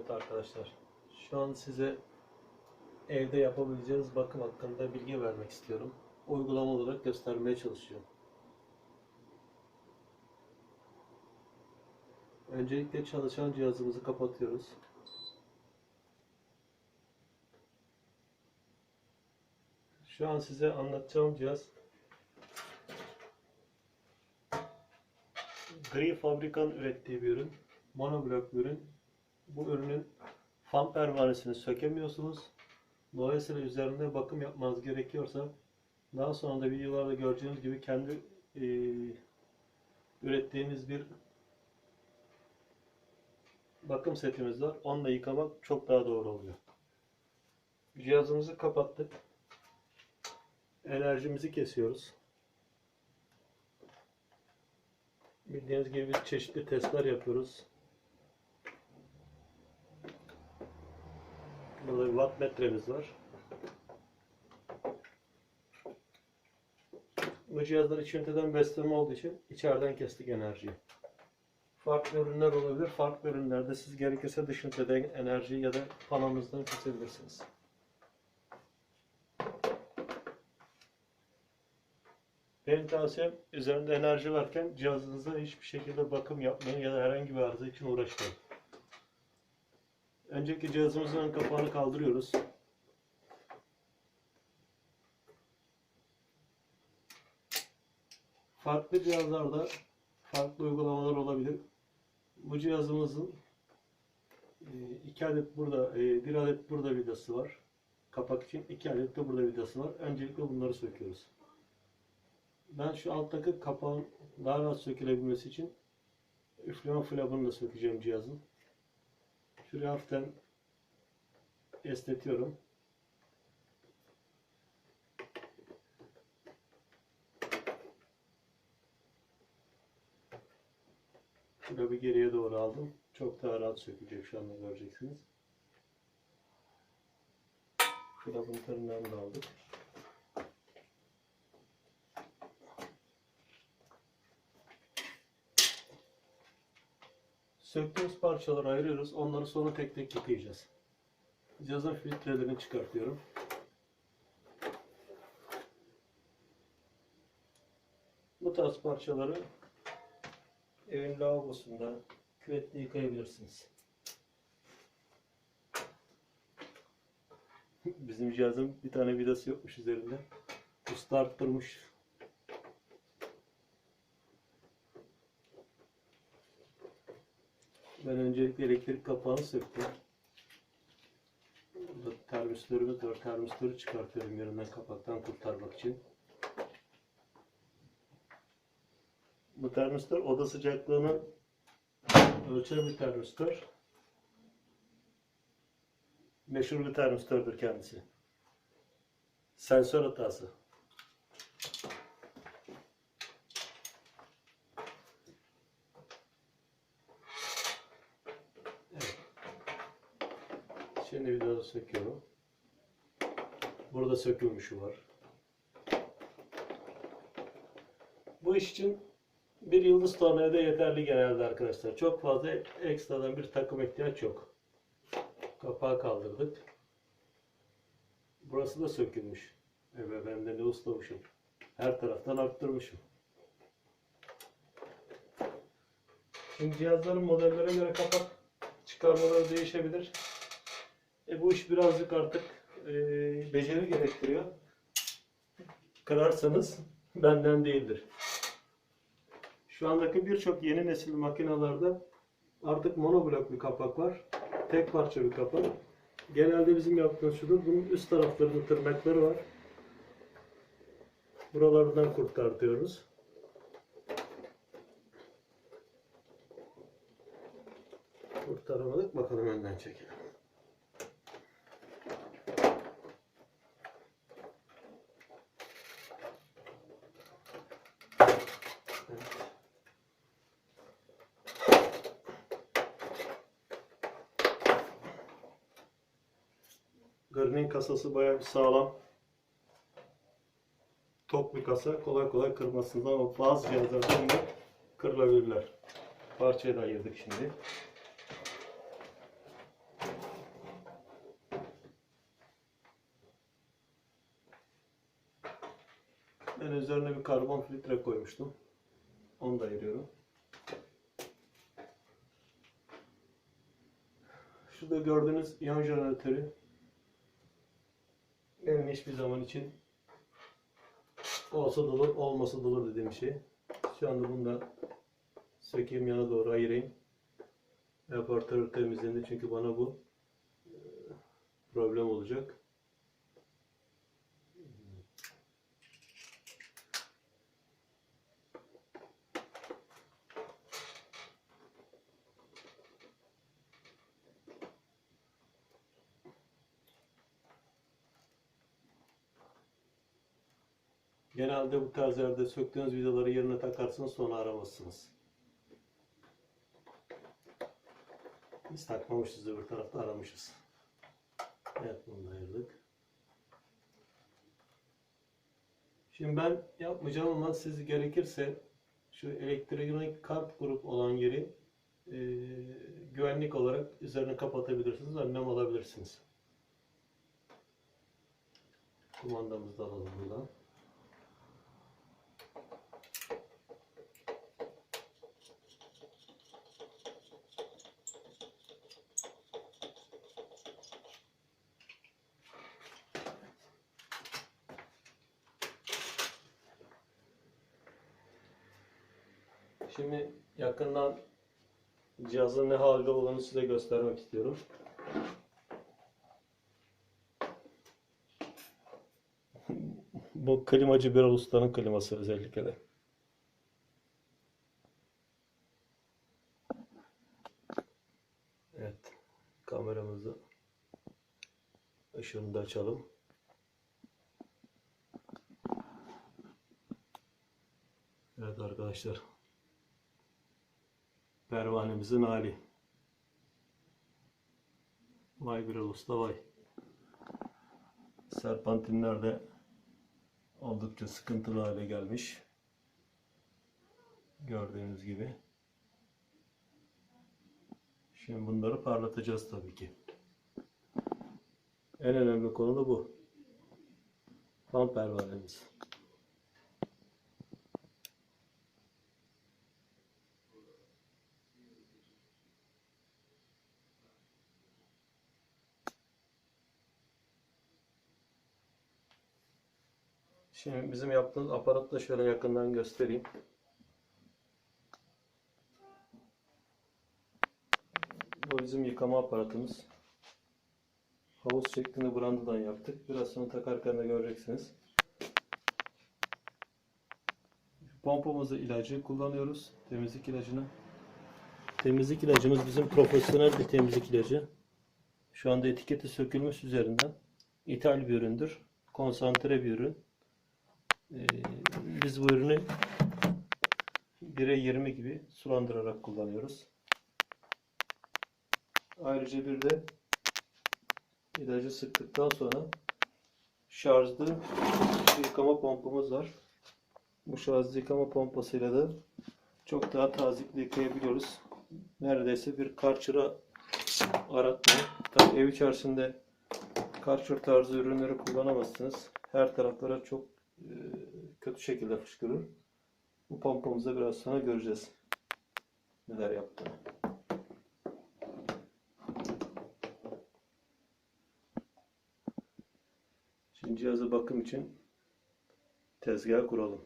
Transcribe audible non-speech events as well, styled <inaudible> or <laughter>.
Evet arkadaşlar, şu an size evde yapabileceğiniz bakım hakkında bilgi vermek istiyorum. Uygulama olarak göstermeye çalışıyorum. Öncelikle çalışan cihazımızı kapatıyoruz. Şu an size anlatacağım cihaz Gri Fabrika'nın ürettiği bir ürün. Monoblok bir ürün. Bu ürünün fan pervanesini sökemiyorsunuz. Dolayısıyla üzerinde bakım yapmanız gerekiyorsa daha sonra da videolarda göreceğiniz gibi kendi e, ürettiğimiz bir bakım setimiz var. Onunla yıkamak çok daha doğru oluyor. Cihazımızı kapattık. Enerjimizi kesiyoruz. Bildiğiniz gibi çeşitli testler yapıyoruz. Burada bir watt metremiz var. Bu cihazlar iç üniteden besleme olduğu için içeriden kestik enerjiyi. Farklı ürünler olabilir. Farklı ünlerde siz gerekirse dış üniteden enerjiyi ya da panonuzdan kesebilirsiniz. Benim tavsiyem üzerinde enerji varken cihazınıza hiçbir şekilde bakım yapmayın ya da herhangi bir arıza için uğraşmayın. Önceki cihazımızın kapağını kaldırıyoruz. Farklı cihazlarda farklı uygulamalar olabilir. Bu cihazımızın e, iki adet burada, e, bir adet burada vidası var. Kapak için iki adet de burada vidası var. Öncelikle bunları söküyoruz. Ben şu alttaki kapağın daha rahat sökülebilmesi için üfleme flabını da sökeceğim cihazın. Şuraya hafiften esnetiyorum. Flabı geriye doğru aldım. Çok daha rahat sökecek şu anda göreceksiniz. Flabın tırnağını da aldık. Söktüğümüz parçaları ayırıyoruz. Onları sonra tek tek yıkayacağız. Cihazın filtrelerini çıkartıyorum. Bu tarz parçaları evin lavabosunda küvetle yıkayabilirsiniz. Bizim cihazın bir tane vidası yokmuş üzerinde. Usta arttırmış. Ben öncelikle elektrik kapağını söktüm. Burada termistörümüz var. Termistörü çıkartıyorum yerinden kapaktan kurtarmak için. Bu termistör oda sıcaklığını ölçen bir termistör. Meşhur bir termistördür kendisi. Sensör hatası. Şimdi daha söküyorum. Burada sökülmüşü var. Bu iş için bir yıldız tornavida yeterli genelde arkadaşlar. Çok fazla ekstradan bir takım ihtiyaç yok. Kapağı kaldırdık. Burası da sökülmüş. Evet ben de ne ustamışım. Her taraftan arttırmışım. Şimdi cihazların modellere göre kapak çıkarmaları değişebilir. Bu iş birazcık artık e, beceri gerektiriyor. Kırarsanız benden değildir. Şu andaki birçok yeni nesil makinalarda artık monoblok bir kapak var. Tek parça bir kapak. Genelde bizim yaptığımız şudur. Bunun üst taraflarında tırnakları var. Buralardan kurtartıyoruz. Kurtaramadık. Bakalım önden çekelim. Örneğin kasası bayağı bir sağlam. Tok bir kasa. Kolay kolay kırmazsınız ama bazı cihazlarda bunlar kırılabilirler. Parçaya da ayırdık şimdi. Ben üzerine bir karbon filtre koymuştum. Onu da ayırıyorum. Şurada gördüğünüz yan jeneratörü benim hiçbir zaman için olsa da olur, olmasa da olur dediğim şey. Şu anda bunu da sökeyim yana doğru ayırayım. Evaporatörü temizlendi çünkü bana bu e, problem olacak. Genelde bu tarz yerde söktüğünüz vidaları yerine takarsınız sonra aramazsınız. Biz takmamışız öbür tarafta aramışız. Evet bunu da ayırdık. Şimdi ben yapmayacağım ama siz gerekirse şu elektronik kart grup olan yeri e, güvenlik olarak üzerine kapatabilirsiniz. Önlem alabilirsiniz. Kumandamızı da alalım buradan. Şimdi yakından cihazın ne halde olduğunu size göstermek istiyorum. <laughs> Bu klimacı bir ustanın kliması özellikle de. Evet. Kameramızı ışığını da açalım. Evet arkadaşlar. Pervanemizin hali. Vay bir usta vay. Serpantinler de oldukça sıkıntılı hale gelmiş. Gördüğünüz gibi. Şimdi bunları parlatacağız tabii ki. En önemli konu da bu. Tam pervanemiz. Şimdi bizim yaptığımız aparatı da şöyle yakından göstereyim. Bu bizim yıkama aparatımız. Havuz şeklinde brandadan yaptık. Biraz sonra takarken de göreceksiniz. Pompamızı ilacı kullanıyoruz. Temizlik ilacını. Temizlik ilacımız bizim profesyonel bir temizlik ilacı. Şu anda etiketi sökülmüş üzerinden. İthal bir üründür. Konsantre bir ürün. Ee, biz bu ürünü 1'e 20 gibi sulandırarak kullanıyoruz. Ayrıca bir de ilacı sıktıktan sonra şarjlı yıkama pompamız var. Bu şarjlı yıkama pompasıyla da çok daha tazikli yıkayabiliyoruz. Neredeyse bir karçıra aratma. Tabii ev içerisinde karçır tarzı ürünleri kullanamazsınız. Her taraflara çok kötü şekilde fışkırır. Bu pompamızda biraz sonra göreceğiz neler yaptığını. Şimdi cihazı bakım için tezgah kuralım.